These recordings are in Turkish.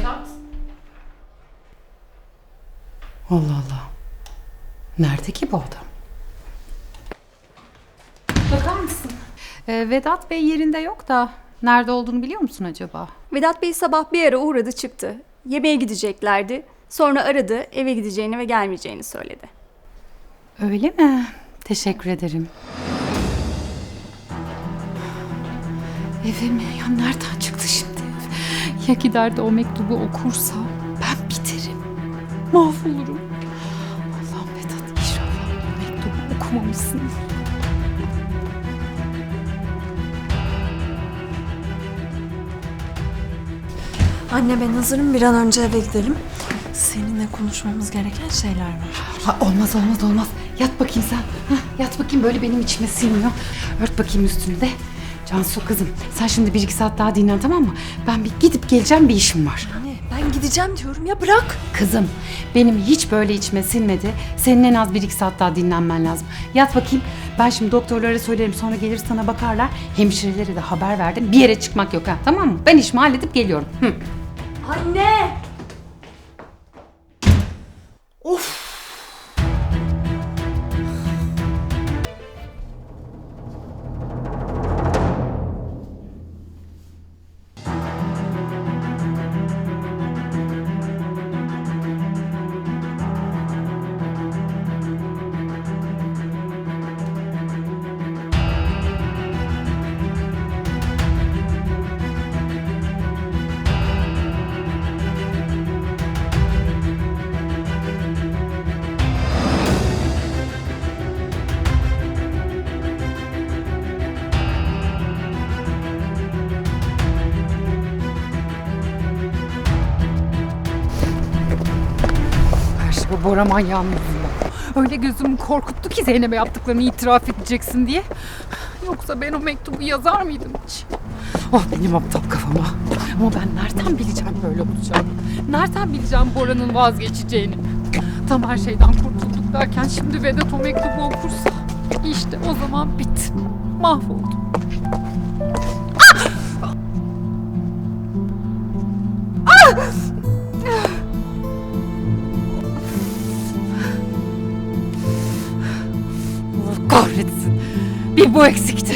Vedat. Allah Allah. Nerede ki bu adam? Bakar mısın? Ee, Vedat Bey yerinde yok da nerede olduğunu biliyor musun acaba? Vedat Bey sabah bir ara uğradı çıktı. Yemeğe gideceklerdi. Sonra aradı eve gideceğini ve gelmeyeceğini söyledi. Öyle mi? Teşekkür ederim. Eve mi? Ya nereden? Ya gider de o mektubu okursa ben biterim. Mahvolurum. Allah'ım Vedat inşallah o mektubu okumamışsın. Anne ben hazırım bir an önce eve gidelim. Seninle konuşmamız gereken şeyler var. Ha, olmaz olmaz olmaz. Yat bakayım sen. Hah, yat bakayım böyle benim içime sinmiyor. Ört bakayım üstünü de. Cansu kızım sen şimdi bir iki saat daha dinlen tamam mı? Ben bir gidip geleceğim bir işim var. Anne ben gideceğim diyorum ya bırak. Kızım benim hiç böyle içime sinmedi. Senin en az bir iki saat daha dinlenmen lazım. Yat bakayım. Ben şimdi doktorlara söylerim sonra gelir sana bakarlar. Hemşirelere de haber verdim. Bir yere çıkmak yok ha tamam mı? Ben işimi halledip geliyorum. Hı. Anne! Bu Bora manyağının yüzünden. Öyle gözümü korkuttu ki Zeynep'e yaptıklarını itiraf edeceksin diye. Yoksa ben o mektubu yazar mıydım hiç? Oh benim aptal kafama. Ama ben nereden bileceğim böyle olacağını? Nereden bileceğim Bora'nın vazgeçeceğini? Tam her şeyden kurtulduk derken şimdi Vedat o mektubu okursa işte o zaman bit. Mahvoldum. Bir bu eksikti.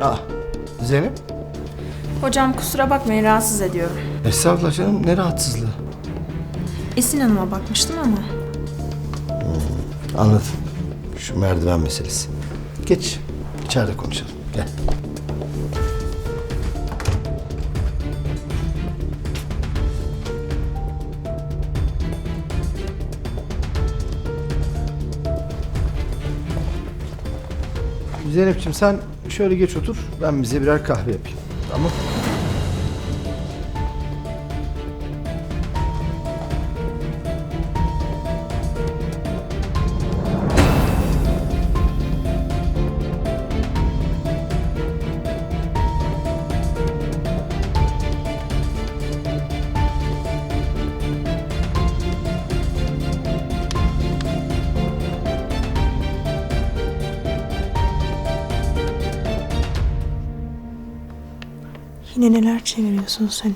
Ah, Zeynep? Hocam kusura bakmayın rahatsız ediyorum. Estağfurullah canım, ne rahatsızlığı? Esin Hanım'a bakmıştım ama. Anladım. Şu merdiven meselesi. Geç, içeride konuşalım. Gel. Zeynep'ciğim sen şöyle geç otur. Ben bize birer kahve yapayım. Tamam. Yine neler çeviriyorsun sen?